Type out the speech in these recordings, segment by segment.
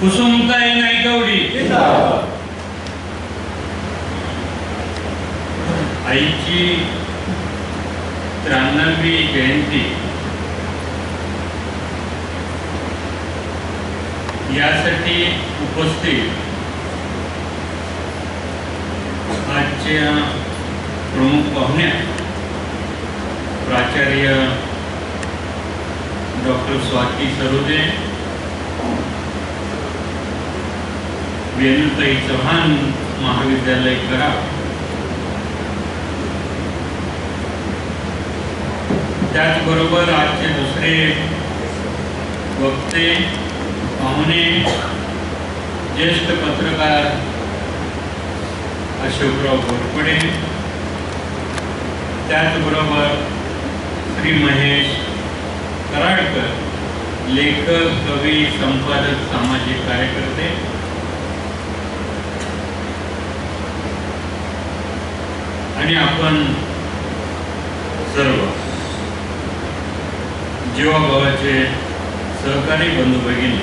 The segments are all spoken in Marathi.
कुसुमताई नायकवडी आईची त्र्याण्णवी जयंती यासाठी उपस्थित आजच्या प्रमुख पाहुण्या प्राचार्य डॉक्टर स्वाती सरोदे वेणुताई चव्हाण महाविद्यालय करा त्याचबरोबर आजचे दुसरे वक्ते पाहुणे ज्येष्ठ पत्रकार अशोकराव घोरपडे त्याचबरोबर श्री महेश कराडकर लेखक कवी संपादक सामाजिक कार्यकर्ते आणि आपण सर्व जीवाभावाचे सहकारी बंधू भगिनी.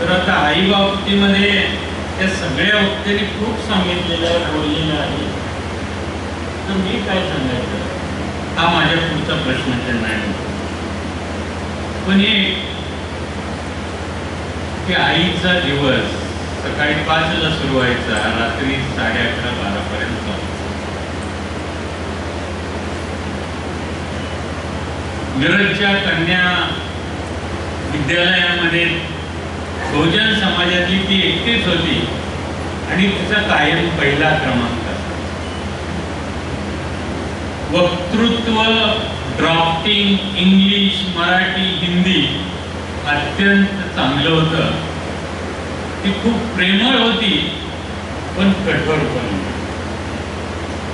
तर आता आई बाबतीमध्ये त्या सगळ्या वक्त्यांनी खूप सांगितलेलं बोललेलं आहे तर मी काय सांगायचं? हा माझ्या पुढचा प्रश्न नाही. पण हे आईचा दिवस सकाळी पाचला सुरू व्हायचा. रात्री साडे अकरा बारा पर्यंत मिरजच्या कन्या विद्यालयामध्ये बहुजन समाजातली ती एकटीच होती आणि तिचा कायम पहिला क्रमांक वक्तृत्व ड्राफ्टिंग इंग्लिश मराठी हिंदी अत्यंत चांगलं होतं. ती खूप प्रेमळ होती पण कठोर पण.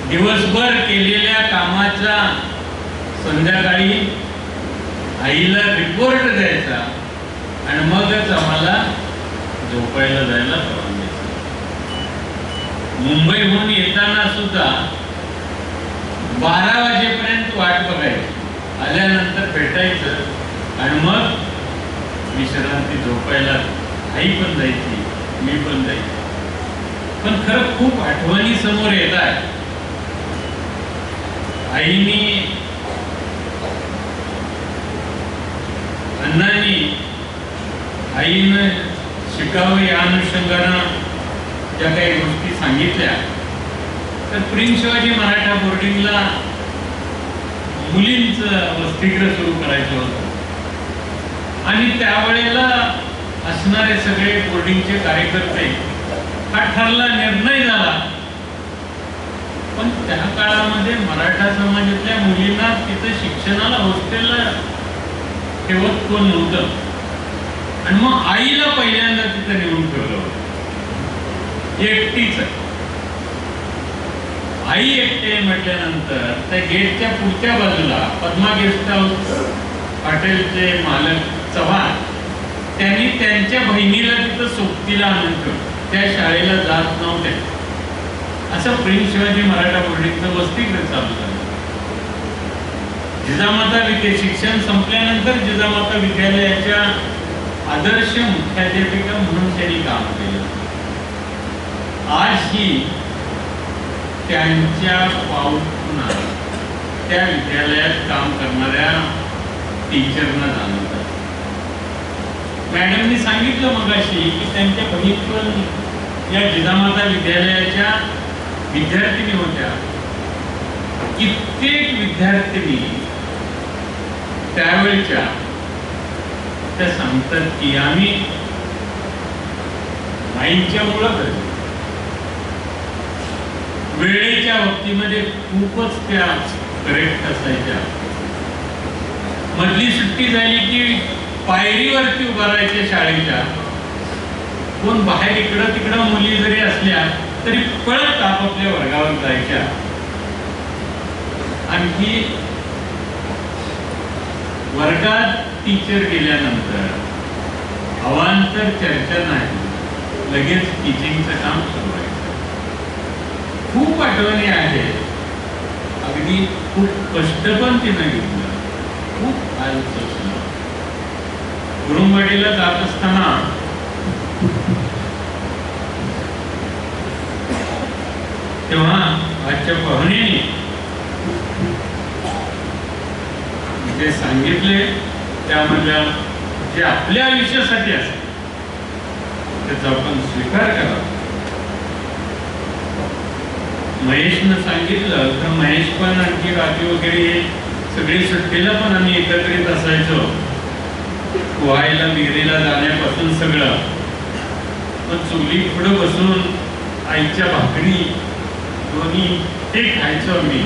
दिवसभर केलेल्या कामाचा संध्याकाळी आईला रिपोर्ट द्यायचा आणि मगच आम्हाला झोपायला जायला परवानगी मुंबईहून येताना सुद्धा बारा वाजेपर्यंत वाट बघायची. आल्यानंतर भेटायचं आणि मग विश्रांती झोपायला आई पण जायची. मी पण जाईल. पण खरं खूप आठवणी समोर येतात. आईनी अण्णांनी आईनं शिकावं या अनुषंगानं ज्या काही गोष्टी सांगितल्या तर प्रिन्स शिवाजी मराठा बोर्डिंगला मुलींचं वसतिगृह सुरू करायचं होतं. आणि त्यावेळेला असणारे सगळे बोर्डिंगचे कार्यकर्ते हा ठरला निर्णय झाला. पण त्या काळामध्ये मराठा समाजातल्या मुलींना तिथं शिक्षणाला हॉस्टेलला ठेवत कोण नव्हतं? आणि मग आईला पहिल्यांदा तिथं नेऊन ठेवलं होतं. एकटीच. आई एकटे आहे म्हटल्यानंतर त्या गेटच्या पुढच्या बाजूला पद्मा गेस्ट हाऊस हॉटेलचे मालक चव्हाण त्यांनी त्यांच्या बहिणीला तिथं सोबतीला आणून त्या शाळेला जात नव्हते असं प्रेम शिवाजी मराठा बोर्डिंगचं वस्तीकडे चालू झालं. जिजामाता विद्या शिक्षण संपल्यानंतर जिजामाता विद्यालयाच्या आदर्श मुख्याध्यापिका म्हणून त्यांनी काम केलं. आज ही त्यांच्या पाऊना त्या विद्यालयात काम करणाऱ्या टीचरना जाणवतात. मॅडमनी सांगितलं मगाशी की त्यांच्या बहीण पण या जिजामाता विद्यालयाच्या विद्यार्थिनी होत्या. कित्येक विद्यार्थिनी त्यावेळच्या त्या सांगतात की आम्ही माईंच्या मुळात वेळेच्या बाबतीमध्ये खूपच त्या करेक्ट असायच्या. मधली सुट्टी झाली की पायरीवरती उभा राहायच्या शाळेच्या. कोण बाहेर इकडं तिकडं मुली जरी असल्या तरी पळत आपापल्या वर्गावर जायच्या. आणखी वर्गात टीचर गेल्यानंतर अवांतर चर्चा नाही लगेच टीचिंगचं काम सुरू व्हायचं. खूप आठवणी आहेत. अगदी खूप कष्ट पण तिनं घेतलं. खूप आयुष्य कुरुंबवाडीला जात असताना तेव्हा आजच्या पाहुण्याने जे सांगितले त्यामधल्या जे आपल्या आयुष्यासाठी असते त्याचा आपण स्वीकार करा. महेशनं सांगितलं तर महेश पण आणखी राजू वगैरे सगळी सुट्टीला पण आम्ही एकत्रित असायचो. पोहायला विहिरीला जाण्यापासून सगळं. पण चुली पुढं बसून आईच्या भाकरी दोन्ही ते खायचो मी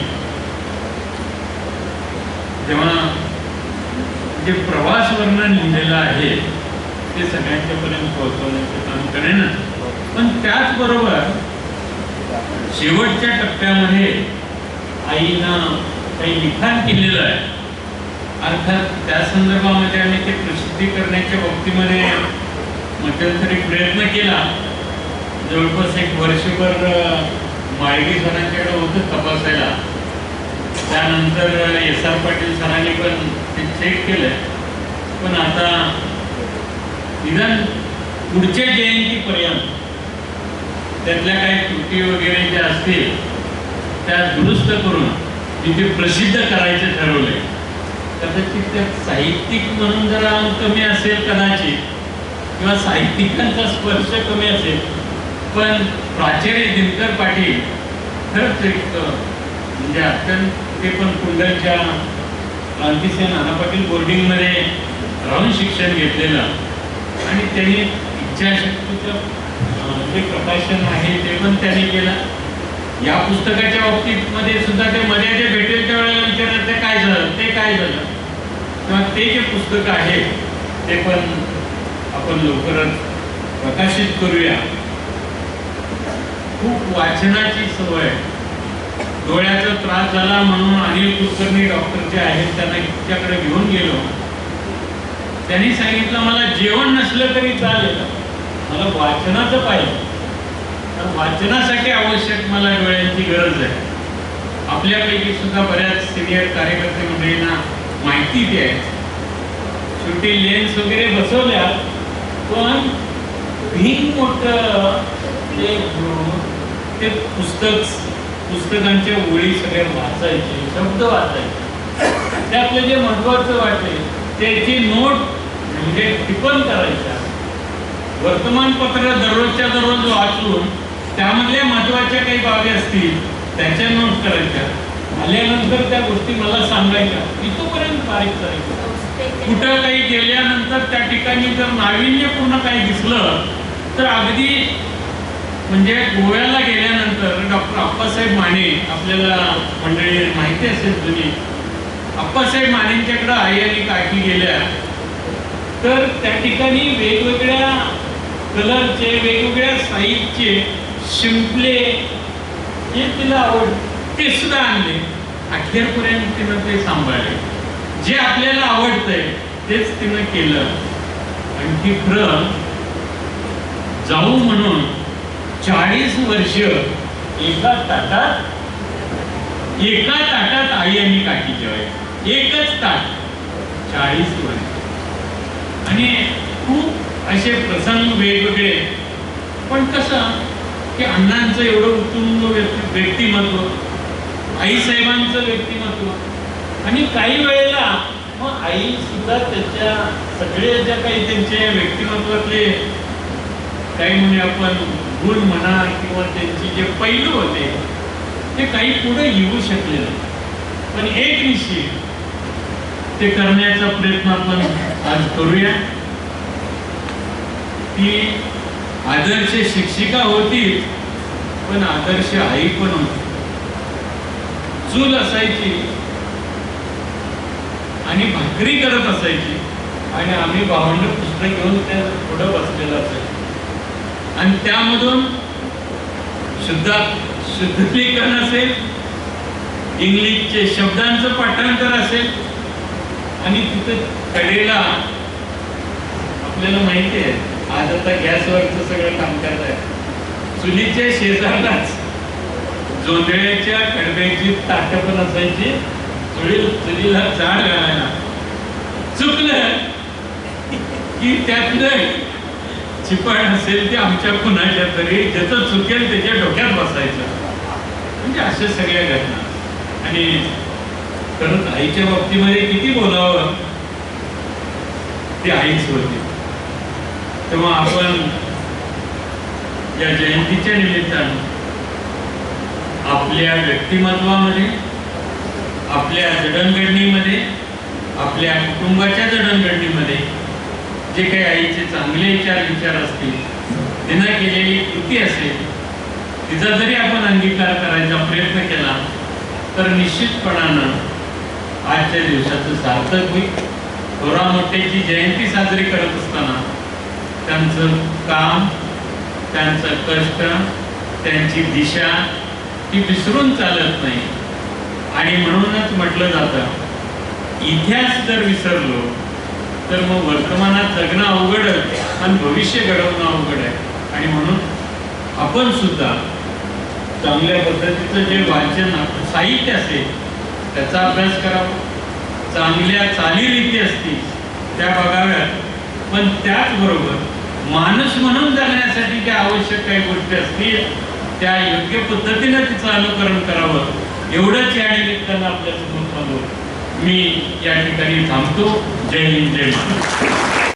तेव्हा जे प्रवास वर्णन लिहिलेलं आहे ते सगळ्यांच्या पर्यंत पोहोचवण्याचं काम करेन. पण त्याचबरोबर शेवटच्या टप्प्यामध्ये आईनं काही लिखाण केलेलं आहे. अर्थात त्या संदर्भामध्ये आम्ही ते प्रसिद्धी करण्याच्या बाबतीमध्ये मध्यंतरी प्रयत्न केला. जवळपास एक वर्षभर अं, माळगी सरांच्याकडे होतं तपासायला. त्यानंतर एस आर पाटील सरांनी पण ते चेक केलं. पण आता निदान पुढच्या जयंतीपर्यंत त्यातल्या काही त्रुटी वगैरे ज्या असतील त्या दुरुस्त करून तिथे प्रसिद्ध करायचे ठरवले कदाचित साहित्यिक म्हणून जरा कमी असेल कदाचित किंवा साहित्यिकांचा स्पर्श कमी असेल पण प्राचार्य दिनकर पाटील खरंच एक म्हणजे अत्यंत ते पण कुंडलच्या क्रांतिसेन नाना पाटील बोर्डिंगमध्ये राहून शिक्षण घेतलेलं. आणि त्यांनी इच्छाशक्तीचं जे प्रकाशन आहे ते पण त्यांनी केलं. या पुस्तकाच्या बाबतीत मध्ये सुद्धा ते मध्ये भेटेल त्या वेळेला विचारतात ते काय झालं? ते काय झालं? किंवा ते जे पुस्तक आहे ते पण आपण लवकरच प्रकाशित करूया. खूप वाचनाची सवय डोळ्याचा त्रास झाला म्हणून अनिल कुलकर्णी डॉक्टर जे आहेत त्यांना तिच्याकडे घेऊन गेलो. त्यांनी सांगितलं मला जेवण नसलं तरी चालेल. मला वाचनाचं पाहिजे. तर वाचनासाठी आवश्यक मला डोळ्यांची गरज आहे. आपल्यापैकी सुद्धा बऱ्याच सिनियर कार्यकर्ते मंडळींना माहिती ती आहे. शेवटी लेन्स वगैरे बसवल्या पण भीम मोठं ते ते पुस्तक पुस्तकांच्या ओळी सगळ्या वाचायचे शब्द वाचायचे. ते आपलं जे महत्वाचं वाटले त्याची नोट म्हणजे टिपण करायच्या वर्तमानपत्र दररोजच्या दररोज वाचून त्यामधल्या महत्त्वाच्या काही बाबी असतील त्याच्या नोंद करायच्या. आल्यानंतर त्या गोष्टी मला सांगायच्या. इथोपर्यंत बारीक करायचं कुठं काही गेल्यानंतर त्या ठिकाणी जर नाविन्यपूर्ण काही दिसलं तर अगदी म्हणजे गोव्याला गेल्यानंतर डॉक्टर अप्पासाहेब माने आपल्याला मंडळी माहिती असेल तुम्ही अप्पासाहेब मानेंच्याकडे आई आणि काकी गेल्या. तर त्या ठिकाणी वेगवेगळ्या कलरचे वेगवेगळ्या साईजचे शिंपले हे तिला आवड ते सुद्धा आणले. अखेरपर्यंत तिनं ते सांभाळले. जे आपल्याला आवडतंय तेच तिनं केलं. आणि ती खरं जाऊ म्हणून चाळीस वर्ष एका ताटात एका ताटात आई आणि काठी जेवाय एकच ताट. चाळीस वर्ष. आणि खूप असे प्रसंग वेगवेगळे. पण कसं की अण्णांचं एवढं उत्तुंग व्यक्तिमत्व आईसाहेबांचं व्यक्तिमत्व. आणि काही वेळेला मग आई सुद्धा त्याच्या सगळे ज्या काही त्यांच्या व्यक्तिमत्वातले काही म्हणजे आपण गुण म्हणा किंवा त्यांचे जे पैलू होते ते काही पुढे येऊ शकले नाही. पण एक निश्चित ते करण्याचा प्रयत्न आपण आज करूया. की आदर्श शिक्षिका होती पण आदर्श आई पण होती? चूल असायची आणि भाकरी करत असायची. आणि आम्ही भावंड पुस्तक घेऊन त्या पुढं बसलेलं असायचं. आणि त्यामधून शुद्धा शुद्धीकरण असेल इंग्लिशचे शब्दांचं पाठांतर असेल आणि तिथं कडेला आपल्याला माहिती आहे आज आता गॅसवरचं सगळं काम करत आहे. चुलीच्या शेजारलाच जोंधळ्याच्या कडब्याची ताट पण असायची. चुली चुलीला जाड घालायला. चुकलं की त्यातलं चिपाळ असेल ते आमच्या कुणाच्या तरी ज्याचं चुकेल त्याच्या डोक्यात बसायचं. म्हणजे अशा सगळ्या घटना. आणि खरंच आईच्या बाबतीमध्ये किती बोलावं? ती आईच होती तेव्हा आपण या जयंतीच्या निमित्तानं आपल्या व्यक्तिमत्वामध्ये आपल्या जडणघडणीमध्ये आपल्या कुटुंबाच्या जडणघडणीमध्ये जे काही आईचे चांगले विचार विचार असतील तिनं केलेली कृती असेल तिचा जरी आपण अंगीकार करायचा प्रयत्न केला तर निश्चितपणानं आजच्या दिवसाचं सार्थक होईल. थोरा मोठ्याची जयंती साजरी करत असताना त्यांचं काम त्यांचं कष्ट त्यांची दिशा ती विसरून चालत नाही. आणि म्हणूनच म्हटलं जातं इतिहास जर विसरलो तर मग वर्तमानात जगणं अवघड आहे आणि भविष्य घडवणं अवघड आहे. आणि म्हणून आपण सुद्धा चांगल्या पद्धतीचं जे वाचन साहित्य असेल त्याचा अभ्यास करावा चांगल्या चालीरीती असतील त्या बघाव्यात. पण त्याचबरोबर माणूस म्हणून जगण्यासाठी ज्या आवश्यक काही गोष्टी असतील त्या योग्य पद्धतीने तिचं अनुकरण करावं. एवढंच या निमित्तानं आपल्यासमोर मी या ठिकाणी थांबतो. जय हिंद जय महाराष्ट्र.